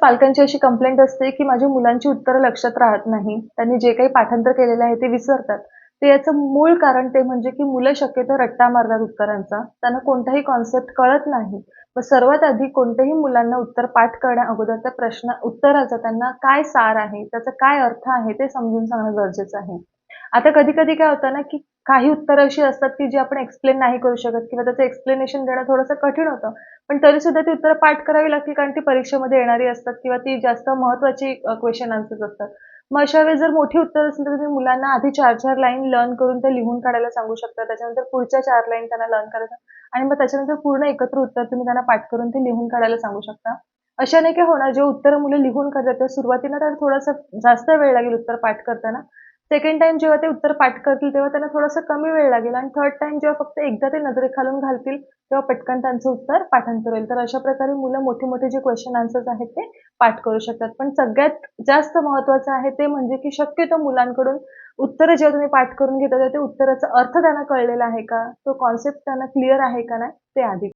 पालकांची अशी कंप्लेंट असते की माझ्या मुलांची उत्तरं लक्षात राहत नाही. त्यांनी जे काही पाठांतर केलेलं आहे ते विसरतात. ते याचं मूळ कारण ते म्हणजे की मुलं शक्यतो रट्टा मारतात उत्तरांचा. त्यांना कोणताही कॉन्सेप्ट कळत नाही. व सर्वात आधी कोणत्याही मुलांना उत्तर पाठ करण्या अगोदर त्या प्रश्न उत्तराचा त्यांना काय सार आहे त्याचा काय अर्थ आहे ते समजून सांगणं गरजेचं आहे. आता कधी कधी काय होतं ना की काही उत्तरं अशी असतात की जी आपण एक्सप्लेन नाही करू शकत किंवा त्याचं एक्सप्लेनेशन देणं थोडंसं कठीण होतं. पण तरी सुद्धा ती उत्तरं पाठ करावी लागतील कारण ती परीक्षेमध्ये येणारी असतात किंवा ती जास्त महत्वाची क्वेश्चन आन्सर्स असतात. मग अशा वेळेस जर मोठी उत्तर असेल तर तुम्ही मुलांना आधी चार चार लाईन लर्न करून ते लिहून काढायला सांगू शकता. त्याच्यानंतर पुढच्या चार लाईन त्यांना लर्न करायचं आणि मग त्याच्यानंतर पूर्ण एकत्र उत्तर तुम्ही त्यांना पाठ करून ते लिहून काढायला सांगू शकता. अशाने काय होणार जे उत्तर मुलं लिहून काढतात सुरुवातीला तर थोडासा जास्त वेळ लागेल उत्तर पाठ करताना. सेकंड टाइम जेव्हा ते उत्तर पाठ करतील तेव्हा त्यांना थोडासा कमी वेळ लागेल. आणि थर्ड टाइम जेव्हा फक्त एकदा ते नजरेखालून घालतील तेव्हा पटकन त्यांचं उत्तर पाठांतर होईल. तर अशा प्रकारे मुलं मोठे मोठे जे क्वेश्चन आन्सर्स आहेत ते पाठ करू शकतात. पण सगळ्यात जास्त महत्वाचं आहे ते म्हणजे की शक्यतो मुलांकडून उत्तरं जेव्हा तुम्ही पाठ करून घेता तेव्हा ते उत्तराचा अर्थ त्यांना कळलेला आहे का? तो कॉन्सेप्ट त्यांना क्लिअर आहे का नाही ते आधी